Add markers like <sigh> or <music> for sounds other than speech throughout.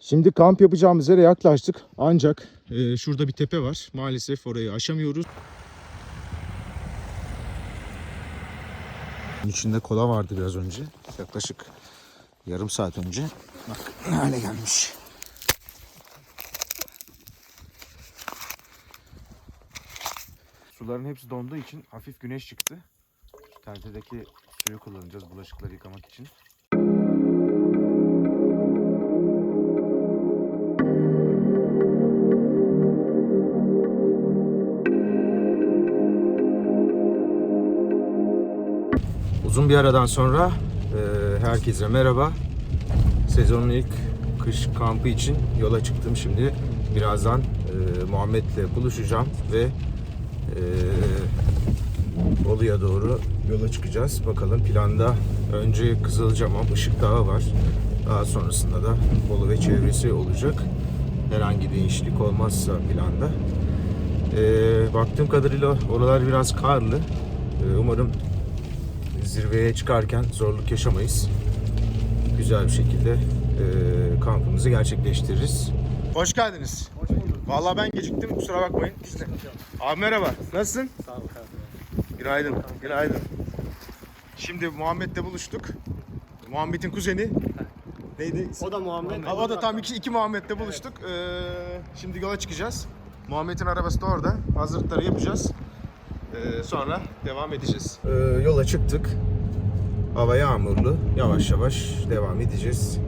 Şimdi kamp yapacağımız yere yaklaştık. Ancak e, şurada bir tepe var. Maalesef orayı aşamıyoruz. İçinde kola vardı biraz önce. Yaklaşık yarım saat önce. Bak <clears throat> ne hale gelmiş. Suların hepsi donduğu için hafif güneş çıktı. Tentedeki suyu kullanacağız bulaşıkları yıkamak için. Uzun bir aradan sonra e, herkese merhaba. Sezonun ilk kış kampı için yola çıktım şimdi. Birazdan e, Muhammed'le buluşacağım ve e, Bolu'ya doğru yola çıkacağız. Bakalım planda önce Kızılcamam, Işık Dağı var. Daha sonrasında da Bolu ve çevresi olacak. Herhangi değişiklik olmazsa planda. E, baktığım kadarıyla oralar biraz karlı. E, umarım zirveye çıkarken zorluk yaşamayız. Güzel bir şekilde e, kampımızı gerçekleştiririz. Hoş geldiniz. Hoş bulduk. Vallahi ben geciktim kusura bakmayın. İşte. Abi merhaba. Nasılsın? Sağ ol kardeşim. Günaydın. Günaydın. Şimdi Muhammed'le buluştuk. Muhammed'in kuzeni. Neydi? O da Muhammed. Ha, o da tam iki, iki Muhammed'le buluştuk. Ee, şimdi yola çıkacağız. Muhammed'in arabası da orada. Hazırlıkları yapacağız. Ee, sonra devam edeceğiz. Ee, yola çıktık. Hava yağmurlu. Yavaş yavaş devam edeceğiz.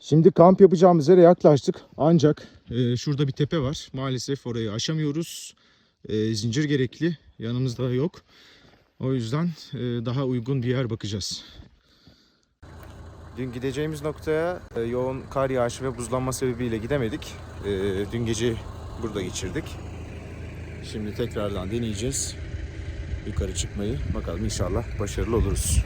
Şimdi kamp yapacağımız yere yaklaştık. Ancak e, şurada bir tepe var. Maalesef orayı aşamıyoruz. E, zincir gerekli. Yanımızda yok. O yüzden e, daha uygun bir yer bakacağız. Dün gideceğimiz noktaya e, yoğun kar yağışı ve buzlanma sebebiyle gidemedik. E, dün gece burada geçirdik. Şimdi tekrardan deneyeceğiz. Yukarı çıkmayı. Bakalım inşallah başarılı oluruz.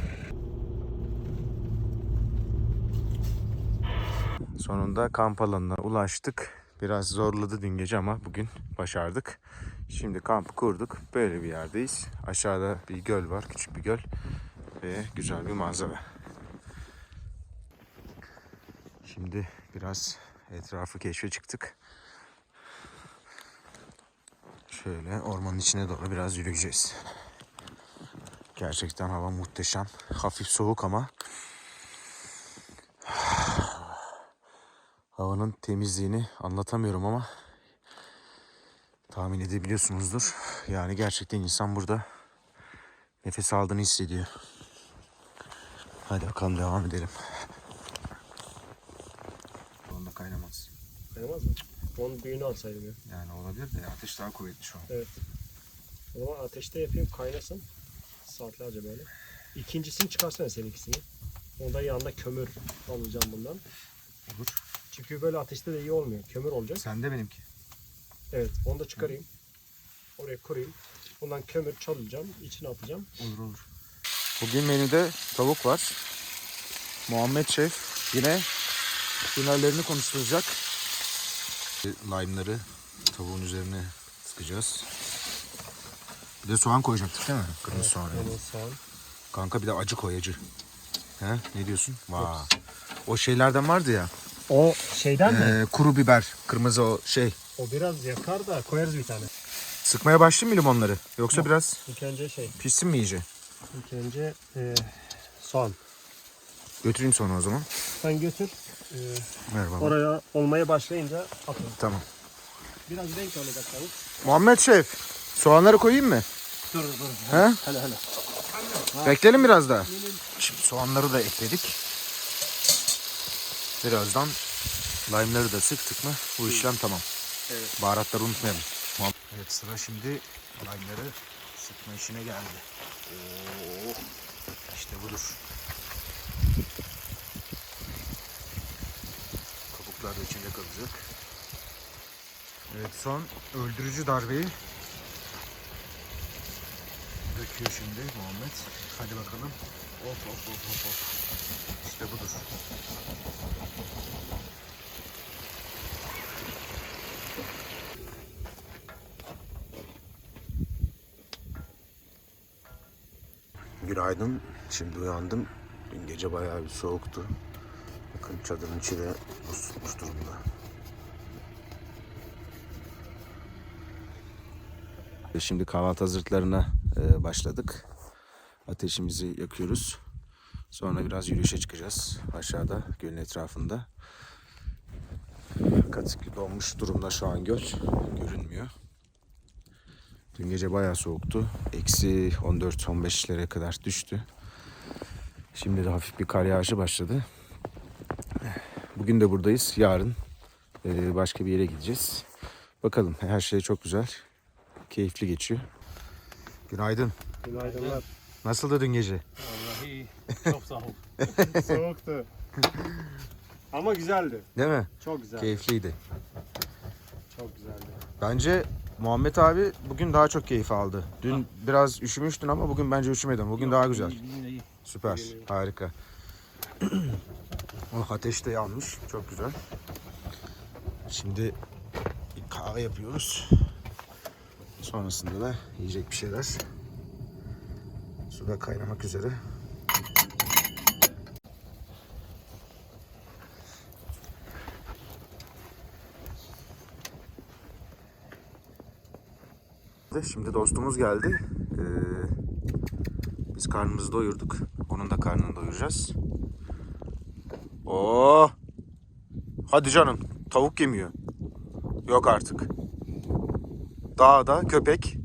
Sonunda kamp alanına ulaştık. Biraz zorladı dün gece ama bugün başardık. Şimdi kampı kurduk. Böyle bir yerdeyiz. Aşağıda bir göl var, küçük bir göl ve güzel bir manzara. Şimdi biraz etrafı keşfe çıktık. Şöyle ormanın içine doğru biraz yürüyeceğiz. Gerçekten hava muhteşem. Hafif soğuk ama <sighs> havanın temizliğini anlatamıyorum ama tahmin edebiliyorsunuzdur. Yani gerçekten insan burada nefes aldığını hissediyor. Hadi bakalım devam edelim. Onda kaynamaz. Kaymaz mı? Onun büyüğünü alsaydım ya. Yani olabilir de ateş daha kuvvetli şu an. O zaman ateşte yapayım kaynasın. Saatlerce böyle. İkincisini çıkarsana seninkisini. Onda yanında kömür alacağım bundan. Olur. Çünkü böyle ateşte de iyi olmuyor. Kömür olacak. Sen de benimki. Evet onu da çıkarayım. Oraya kurayım. Bundan kömür çalacağım. içine atacağım. Olur olur. Bugün menüde tavuk var. Muhammed Şef yine finallerini konuşturacak. Lime'ları tavuğun üzerine sıkacağız. Bir de soğan koyacaktık değil mi? Kırmızı soğan. Onu soğan. Kanka bir de acı koy acı. He? Ne diyorsun? Vay. O şeylerden vardı ya. O şeyden mi? e, kuru biber. Kırmızı o şey. O biraz yakar da koyarız bir tane. Sıkmaya başlayayım mı limonları? Yoksa biraz İlk önce şey. pişsin mi iyice? İlk önce e, soğan. Götüreyim sonra o zaman. Sen götür. E, Ver baba. oraya olmaya başlayınca atın. Tamam. Biraz renk olacak tavuk. Muhammed Şef, soğanları koyayım mı? Dur dur. He? Hele hele. Bekleyelim biraz daha. Şimdi soğanları da ekledik. Birazdan lime'ları da sıktık mı bu işlem tamam. Evet. Baharatları unutmayalım. Tamam. Evet sıra şimdi lime'ları sıkma işine geldi. Oo, işte budur. Kabuklar da içinde kalacak. Evet son öldürücü darbeyi döküyor şimdi Muhammed. Hadi bakalım. Of of of of of. İşte budur. Günaydın. Şimdi uyandım. Dün gece bayağı bir soğuktu. Bakın çadırın içi de buz durumda. Ve Şimdi kahvaltı hazırlıklarına e, başladık. Ateşimizi yakıyoruz. Sonra biraz yürüyüşe çıkacağız aşağıda gölün etrafında. Katıklı donmuş durumda şu an göl. Görünmüyor. Dün gece bayağı soğuktu. Eksi 14-15'lere kadar düştü. Şimdi de hafif bir kar yağışı başladı. Bugün de buradayız. Yarın e, başka bir yere gideceğiz. Bakalım her şey çok güzel. Keyifli geçiyor. Günaydın. Günaydınlar. Nasıldı dün gece? Vallahi iyi. Çok ol. <laughs> Soğuktu. Ama güzeldi. Değil mi? Çok güzeldi. Keyifliydi. Çok güzeldi. Bence Muhammed abi bugün daha çok keyif aldı. Dün biraz üşümüştün ama bugün bence üşümedin. Bugün Yok, daha güzel. Yine iyi. Süper. Bugün iyi. Harika. <clears throat> oh, ateş de yanmış. Çok güzel. Şimdi kahve yapıyoruz. Sonrasında da yiyecek bir şeyler. Su da kaynamak üzere. Şimdi dostumuz geldi. Ee, biz karnımızı doyurduk. Onun da karnını doyuracağız. Oo! Hadi canım. Tavuk yemiyor. Yok artık. Dağda köpek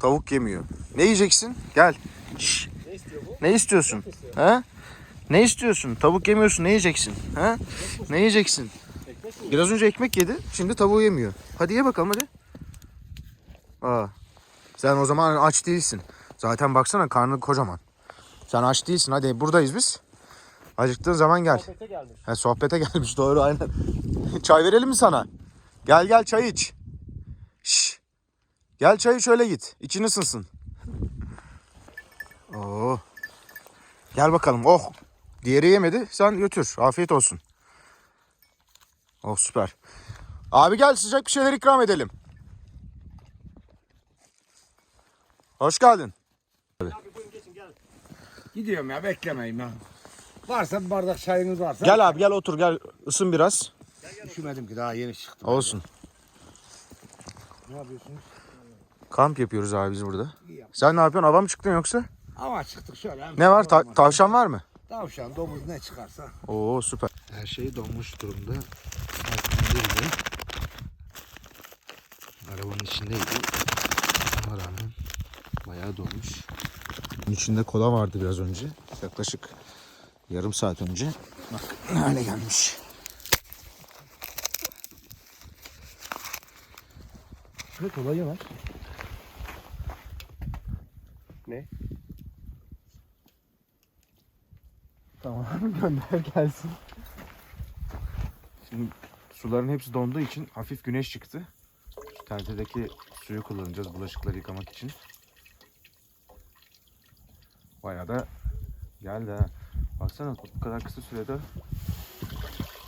tavuk yemiyor. Ne yiyeceksin? Gel. Şş, Ne istiyor bu? ne istiyorsun? He? Ne istiyorsun? Tavuk yemiyorsun. Ne yiyeceksin? He? Ne yiyeceksin? Biraz önce ekmek yedi. Şimdi tavuğu yemiyor. Hadi ye bakalım hadi. Aa. Sen o zaman aç değilsin. Zaten baksana karnı kocaman. Sen aç değilsin. Hadi buradayız biz. Acıktığın zaman gel. Sohbete gelmiş. He, sohbete gelmiş <laughs> doğru aynen. çay verelim mi sana? Gel gel çay iç. Şş. Gel çay iç öyle git. İçin ısınsın. <laughs> Oo. Gel bakalım. Oh. Diğeri yemedi. Sen götür. Afiyet olsun. Oh süper. Abi gel sıcak bir şeyler ikram edelim. Hoş geldin. Abi buyurun geçin gel. Gidiyorum ya beklemeyin ya. Varsa bir bardak çayınız varsa. Gel abi gel otur gel ısın biraz. Üşümedim ki daha yeni çıktım. Olsun. Ne yapıyorsunuz? Kamp yapıyoruz abi biz burada. Sen ne yapıyorsun? Hava mı çıktın yoksa? Ama çıktık şöyle. hem Ne var? Ta- olmaz. tavşan var mı? Tavşan, domuz ne çıkarsa. Oo süper. Her şey donmuş durumda. Aslında Arabanın içindeydi. Ona rağmen bayağı donmuş. Bunun içinde kola vardı biraz önce. Yaklaşık yarım saat önce. Bak ne hale gelmiş. Evet olayı var. Ne? Tamam <laughs> gönder gelsin. Şimdi suların hepsi donduğu için hafif güneş çıktı. Şu tentedeki suyu kullanacağız bulaşıkları yıkamak için. Bayağı da geldi ha. Baksana bu kadar kısa sürede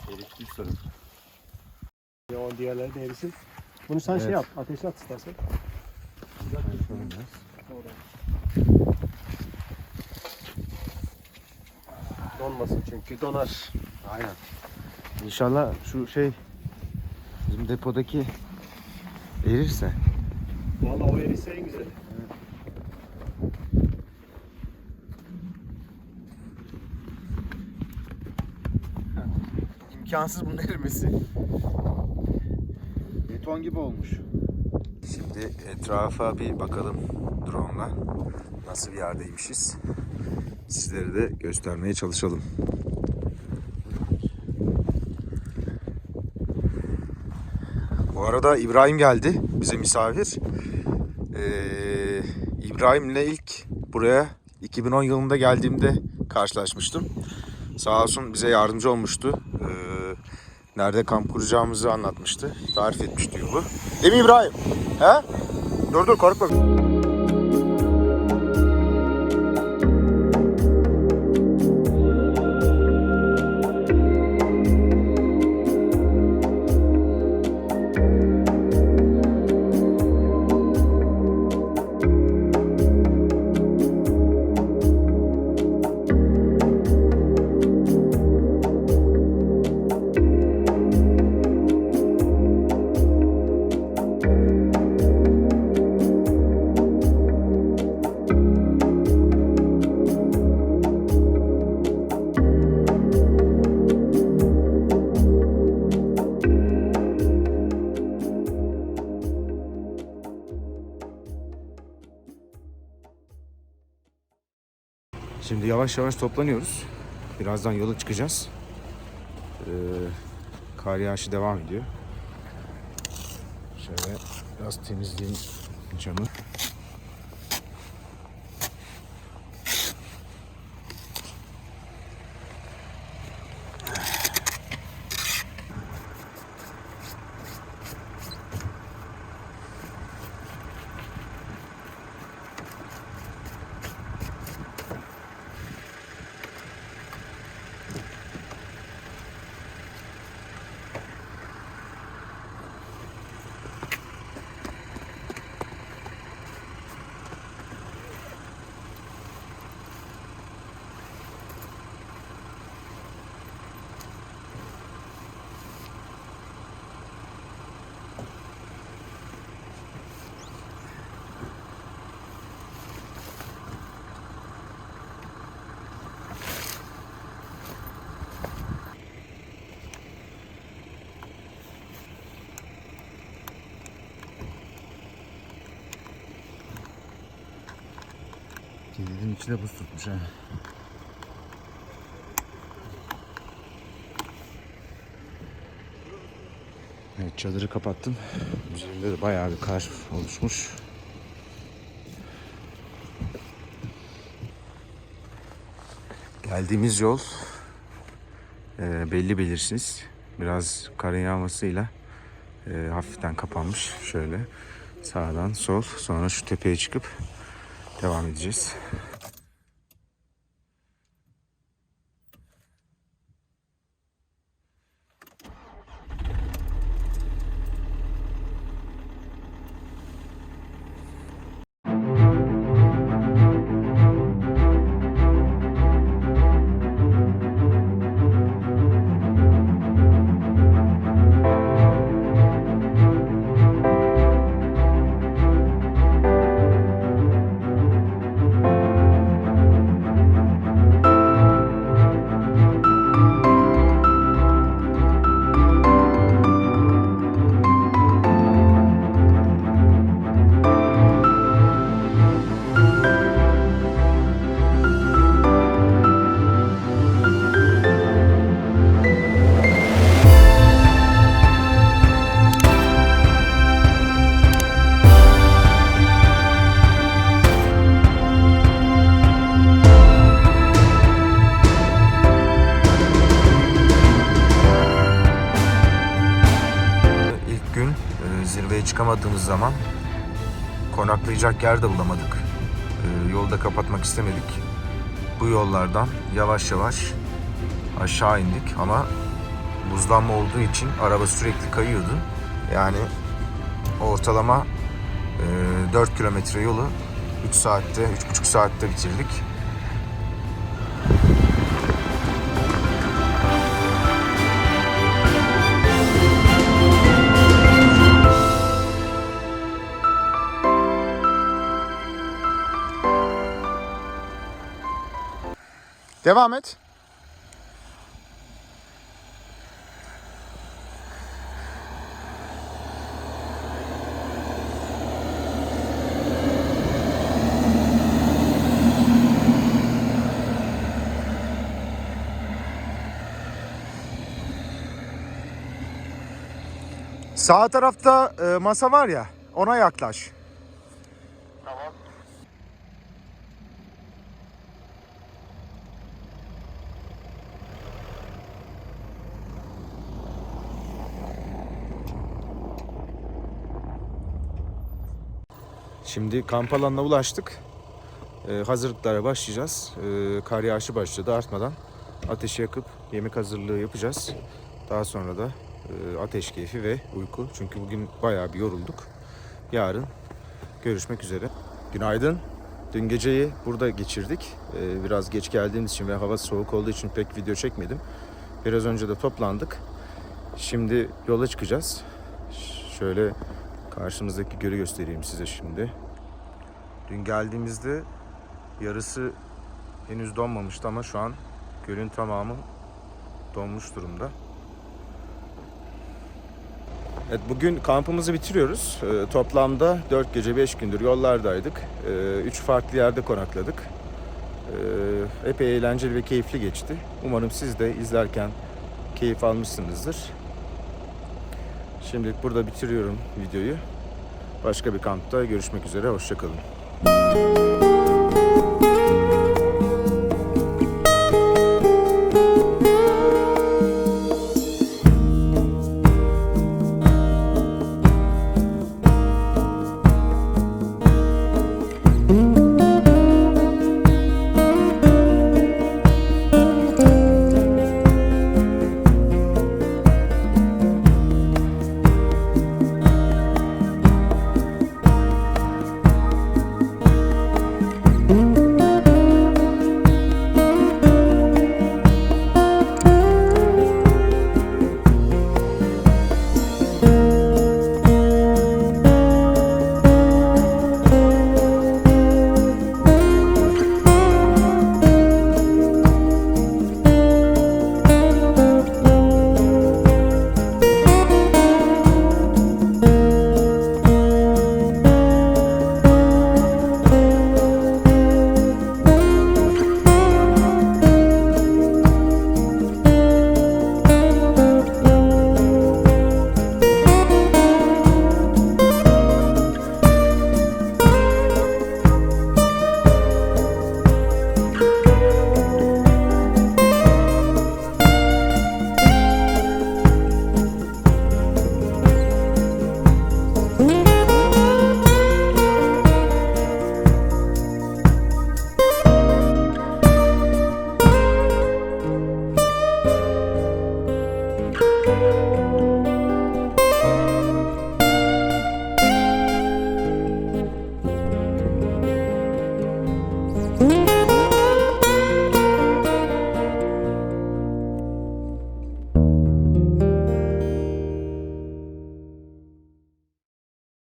erişti üst tarafı. Ya o diğerleri de erisin. Bunu sen şey Evet. yap. Ateşe at istersen. Şöyle biraz. Donmasın çünkü donar. Aynen. İnşallah şu şey bizim depodaki erirse. Valla o erirse en güzel. İmkansız bunun erimesi. Beton gibi olmuş. Şimdi etrafa bir bakalım drone'la. Nasıl bir yerdeymişiz. Sizlere de göstermeye çalışalım. Bu arada İbrahim geldi bize misafir. Ee, İbrahim'le ilk buraya 2010 yılında geldiğimde karşılaşmıştım. Sağ olsun bize yardımcı olmuştu. Ee, nerede kamp kuracağımızı anlatmıştı. Tarif etmişti yolu. Değil mi İbrahim? He? Dur dur korkma. Yavaş yavaş toplanıyoruz. Birazdan yola çıkacağız. Ee, kar yağışı devam ediyor. Şöyle biraz temizleyeyim camı. Kedinin içine buz tutmuş ha. Evet çadırı kapattım. Üzerinde de bayağı bir kar oluşmuş. Geldiğimiz yol e, belli belirsiz. Biraz karın yağmasıyla e, hafiften kapanmış. Şöyle sağdan sol sonra şu tepeye çıkıp devam edeceğiz. Çıkamadığımız zaman konaklayacak yer de bulamadık. E, Yolu da kapatmak istemedik. Bu yollardan yavaş yavaş aşağı indik ama buzlanma olduğu için araba sürekli kayıyordu. Yani ortalama e, 4 kilometre yolu 3 saatte, 3,5 saatte bitirdik. Devam et. Sağ tarafta e, masa var ya, ona yaklaş. Şimdi kamp alanına ulaştık. Ee, hazırlıklara başlayacağız. Ee, kar yağışı başladı artmadan. Ateşi yakıp yemek hazırlığı yapacağız. Daha sonra da e, ateş keyfi ve uyku. Çünkü bugün bayağı bir yorulduk. Yarın görüşmek üzere. Günaydın. Dün geceyi burada geçirdik. Ee, biraz geç geldiğimiz için ve hava soğuk olduğu için pek video çekmedim. Biraz önce de toplandık. Şimdi yola çıkacağız. Şöyle karşımızdaki gölü göstereyim size şimdi. Dün geldiğimizde yarısı henüz donmamıştı ama şu an gölün tamamı donmuş durumda. Evet bugün kampımızı bitiriyoruz. Ee, toplamda 4 gece 5 gündür yollardaydık. 3 farklı yerde konakladık. Ee, epey eğlenceli ve keyifli geçti. Umarım siz de izlerken keyif almışsınızdır. Şimdilik burada bitiriyorum videoyu. Başka bir kampta görüşmek üzere. Hoşçakalın.